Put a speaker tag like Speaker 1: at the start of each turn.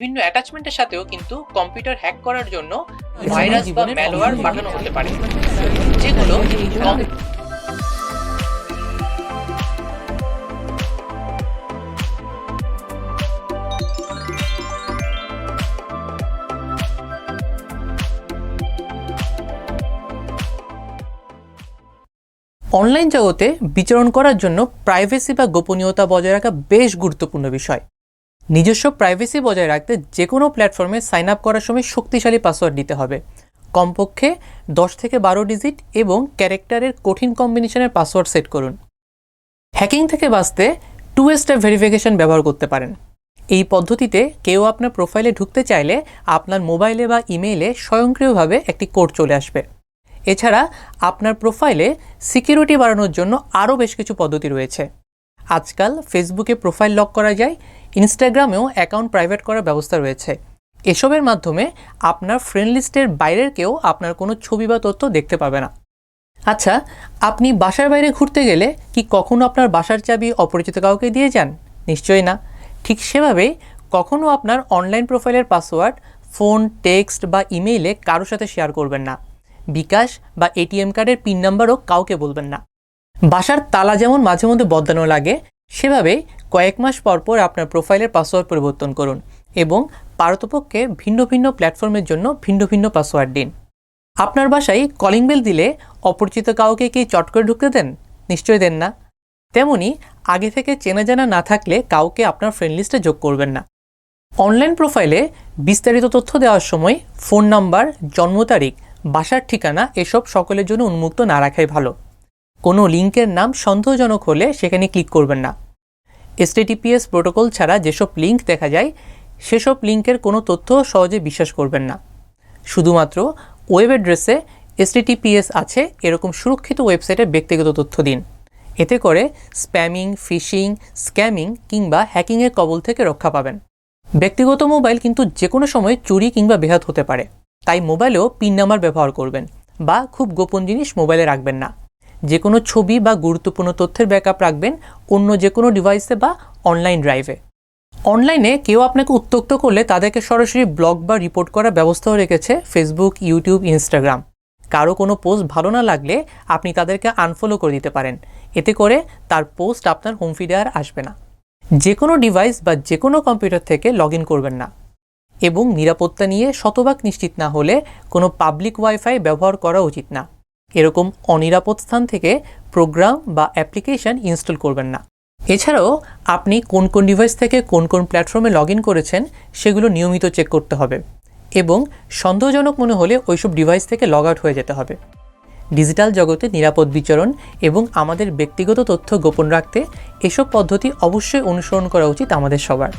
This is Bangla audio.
Speaker 1: বিভিন্ন অ্যাটাচমেন্টের সাথেও কিন্তু কম্পিউটার হ্যাক করার জন্য ভাইরাস বা
Speaker 2: জীবনের
Speaker 1: ম্যালওয়্যার পাঠানো হতে পারে। যেগুলো
Speaker 2: অনলাইন জগতে বিচরণ করার জন্য প্রাইভেসি বা গোপনীয়তা বজায় রাখা বেশ গুরুত্বপূর্ণ বিষয়। নিজস্ব প্রাইভেসি বজায় রাখতে যে কোনো প্ল্যাটফর্মে সাইন আপ করার সময় শক্তিশালী পাসওয়ার্ড দিতে হবে। কমপক্ষে দশ থেকে বারো ডিজিট এবং ক্যারেক্টারের কঠিন কম্বিনেশনের পাসওয়ার্ড সেট করুন। হ্যাকিং থেকে বাঁচতে টু স্টেপ ভেরিফিকেশন ব্যবহার করতে পারেন। এই পদ্ধতিতে কেউ আপনার প্রোফাইলে ঢুকতে চাইলে আপনার মোবাইলে বা ইমেইলে স্বয়ংক্রিয়ভাবে একটি কোড চলে আসবে। এছাড়া আপনার প্রোফাইলে সিকিউরিটি বাড়ানোর জন্য আরও বেশ কিছু পদ্ধতি রয়েছে। আজকাল ফেসবুকে প্রোফাইল লক করা যায় ইনস্টাগ্রামেও অ্যাকাউন্ট প্রাইভেট করার ব্যবস্থা রয়েছে। এসবের মাধ্যমে আপনার ফ্রেন্ড লিস্টের বাইরের কেউ আপনার কোনো ছবি বা তথ্য দেখতে পাবে না। আচ্ছা আপনি বাসার বাইরে ঘুরতে গেলে কি কখনো আপনার বাসার চাবি অপরিচিত কাউকে দিয়ে যান? নিশ্চয়ই না। ঠিক সেভাবেই কখনো আপনার অনলাইন প্রোফাইলের পাসওয়ার্ড ফোন টেক্সট বা ইমেইলে কারোর সাথে শেয়ার করবেন না। বিকাশ বা এটিএম কার্ডের পিন নাম্বারও কাউকে বলবেন না। বাসার তালা যেমন মাঝে মধ্যে বদলানো লাগে সেভাবেই কয়েক মাস পর পর আপনার প্রোফাইলের পাসওয়ার্ড পরিবর্তন করুন এবং পারতপক্ষে ভিন্ন ভিন্ন প্ল্যাটফর্মের জন্য ভিন্ন ভিন্ন পাসওয়ার্ড দিন। আপনার বাসায় কলিং বেল দিলে অপরিচিত কাউকে কি চট করে ঢুকতে দেন? নিশ্চয়ই দেন না। তেমনি আগে থেকে চেনা জানা না থাকলে কাউকে আপনার ফ্রেন্ড লিস্টে যোগ করবেন না। অনলাইন প্রোফাইলে বিস্তারিত তথ্য দেওয়ার সময় ফোন নাম্বার জন্ম তারিখ, বাসার ঠিকানা এসব সকলের জন্য উন্মুক্ত না রাখাই ভালো। কোনো লিঙ্কের নাম সন্দেহজনক হলে সেখানে ক্লিক করবেন না। এসটিটিপিএস প্রোটোকল ছাড়া যেসব লিঙ্ক দেখা যায়, সেসব লিঙ্কের কোনো তথ্য সহজে বিশ্বাস করবেন না। শুধুমাত্র ওয়েব অ্যাড্রেসে এসটিটিপিএস আছে, এরকম সুরক্ষিত ওয়েবসাইটে ব্যক্তিগত তথ্য দিন। এতে করে স্প্যামিং, ফিশিং, স্ক্যামিং কিংবা হ্যাকিংয়ের কবল থেকে রক্ষা পাবেন। ব্যক্তিগত মোবাইল কিন্তু যে কোনো সময় চুরি কিংবা বেহাত হতে পারে। তাই মোবাইলেও পিন নাম্বার ব্যবহার করবেন বা খুব গোপন জিনিস মোবাইলে রাখবেন না। যে কোনো ছবি বা গুরুত্বপূর্ণ তথ্যের ব্যাকআপ রাখবেন অন্য যে কোনো ডিভাইসে বা অনলাইন ড্রাইভে অনলাইনে কেউ আপনাকে উত্তক্ত করলে তাদেরকে সরাসরি ব্লগ বা রিপোর্ট করার ব্যবস্থাও রেখেছে ফেসবুক ইউটিউব ইনস্টাগ্রাম কারও কোনো পোস্ট ভালো না লাগলে আপনি তাদেরকে আনফলো করে দিতে পারেন। এতে করে তার পোস্ট আপনার হোম ফিডে আর আসবে না। যে কোনো ডিভাইস বা যে কোনো কম্পিউটার থেকে লগ ইন করবেন না। এবং নিরাপত্তা নিয়ে শতভাগ নিশ্চিত না হলে কোনো পাবলিক ওয়াইফাই ব্যবহার করা উচিত না। এরকম অনিরাপদ স্থান থেকে প্রোগ্রাম বা অ্যাপ্লিকেশন ইনস্টল করবেন না। এছাড়াও আপনি কোন কোন ডিভাইস থেকে কোন কোন প্ল্যাটফর্মে লগ করেছেন সেগুলো নিয়মিত চেক করতে হবে এবং সন্দেহজনক মনে হলে ওইসব ডিভাইস থেকে লগ আউট হয়ে যেতে হবে। ডিজিটাল জগতে নিরাপদ বিচরণ এবং আমাদের ব্যক্তিগত তথ্য গোপন রাখতে এসব পদ্ধতি অবশ্যই অনুসরণ করা উচিত আমাদের সবার।